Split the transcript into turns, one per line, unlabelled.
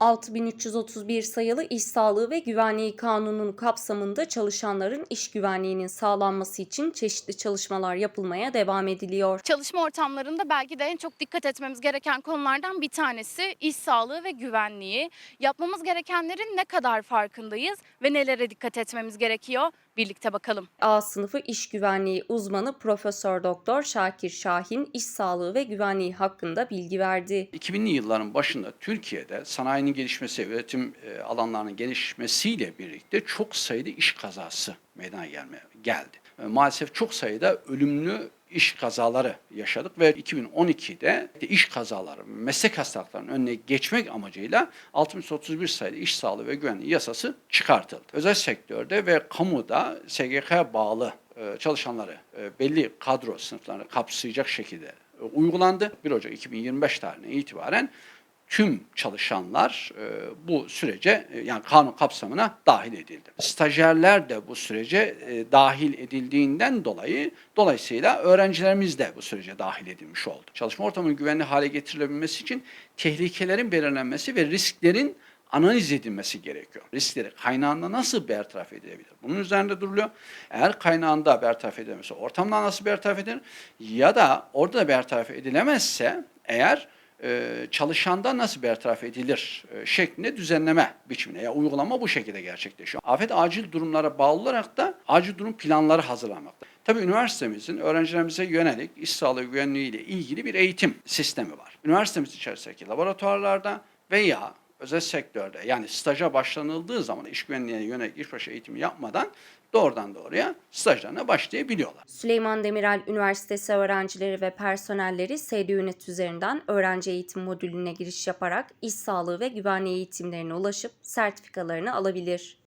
6331 sayılı İş Sağlığı ve Güvenliği Kanunu'nun kapsamında çalışanların iş güvenliğinin sağlanması için çeşitli çalışmalar yapılmaya devam ediliyor.
Çalışma ortamlarında belki de en çok dikkat etmemiz gereken konulardan bir tanesi iş sağlığı ve güvenliği. Yapmamız gerekenlerin ne kadar farkındayız ve nelere dikkat etmemiz gerekiyor? Birlikte bakalım.
A sınıfı iş güvenliği uzmanı Profesör Doktor Şakir Şahin iş sağlığı ve güvenliği hakkında bilgi verdi.
2000'li yılların başında Türkiye'de sanayinin gelişmesi, üretim e, alanlarının gelişmesiyle birlikte çok sayıda iş kazası meydana gelmeye geldi. E, Maalesef çok sayıda ölümlü iş kazaları yaşadık ve 2012'de iş kazaları, meslek hastalıklarının önüne geçmek amacıyla 631 sayılı iş sağlığı ve güvenliği yasası çıkartıldı. Özel sektörde ve kamuda SGK'ya bağlı e, çalışanları e, belli kadro sınıflarını kapsayacak şekilde e, uygulandı. 1 Ocak 2025 tarihine itibaren tüm çalışanlar e, bu sürece e, yani kanun kapsamına dahil edildi. Stajyerler de bu sürece e, dahil edildiğinden dolayı dolayısıyla öğrencilerimiz de bu sürece dahil edilmiş oldu. Çalışma ortamının güvenli hale getirilebilmesi için tehlikelerin belirlenmesi ve risklerin analiz edilmesi gerekiyor. Riskleri kaynağında nasıl bertaraf edilebilir? Bunun üzerinde duruluyor. Eğer kaynağında bertaraf edilemezse ortamdan nasıl bertaraf edilir? Ya da orada da bertaraf edilemezse eğer çalışanda nasıl bertaraf edilir e, şeklinde düzenleme biçimine ya uygulama bu şekilde gerçekleşiyor. Afet acil durumlara bağlı olarak da acil durum planları hazırlanmakta. Tabii üniversitemizin öğrencilerimize yönelik iş sağlığı güvenliği ile ilgili bir eğitim sistemi var. Üniversitemiz içerisindeki laboratuvarlarda veya özel sektörde yani staja başlanıldığı zaman iş güvenliğine yönelik işbaşı eğitimi yapmadan doğrudan doğruya stajlarına başlayabiliyorlar.
Süleyman Demirel Üniversitesi öğrencileri ve personelleri SDÜNET üzerinden öğrenci eğitim modülüne giriş yaparak iş sağlığı ve güvenliği eğitimlerine ulaşıp sertifikalarını alabilir.